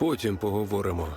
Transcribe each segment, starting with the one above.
Потім поговоримо.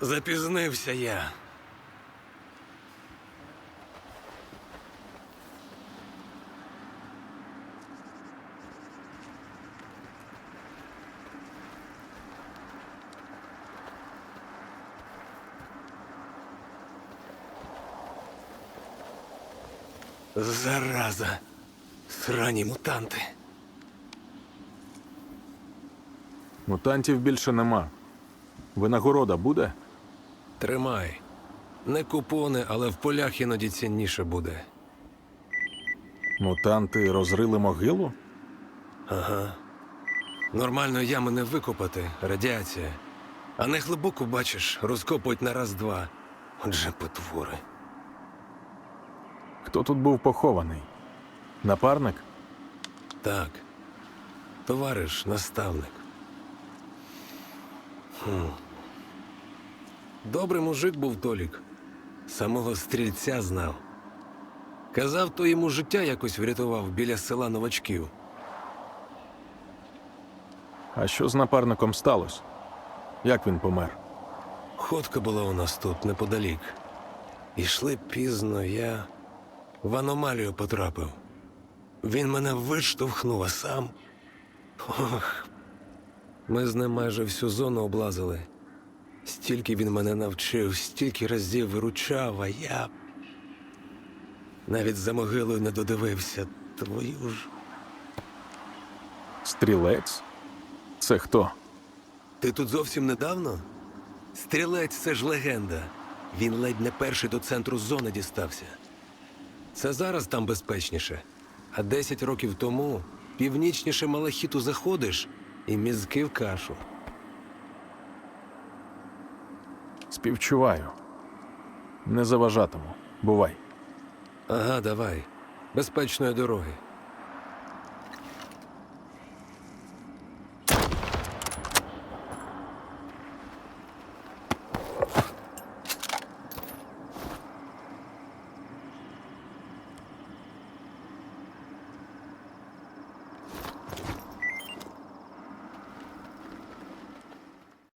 Запізнився я. Зараза. Срані мутанти. Мутантів більше нема. Винагорода буде? Тримай. Не купони, але в полях іноді цінніше буде. Мутанти розрили могилу? Ага. Нормально ями не викопати, радіація. А не глибоко, бачиш, розкопують на раз-два. Отже, потвори. Хто тут був похований? Напарник? Так. Товариш, наставник. Хм. Добрий мужик був Толік. Самого стрільця знав. Казав, то йому життя якось врятував біля села новачків. А що з напарником сталося? Як він помер? Ходка була у нас тут неподалік. Ішли пізно, я в аномалію потрапив. Він мене виштовхнув, а сам. Ох. Ми з ним майже всю зону облазили. Стільки він мене навчив, стільки разів виручав, а я. Навіть за могилою не додивився. Твою ж. Стрілець? Це хто? Ти тут зовсім недавно? Стрілець це ж легенда. Він ледь не перший до центру зони дістався. Це зараз там безпечніше. А 10 років тому північніше Малахіту заходиш і мізки в кашу. Співчуваю. Не заважатиму. Бувай. Ага, давай. Безпечної дороги.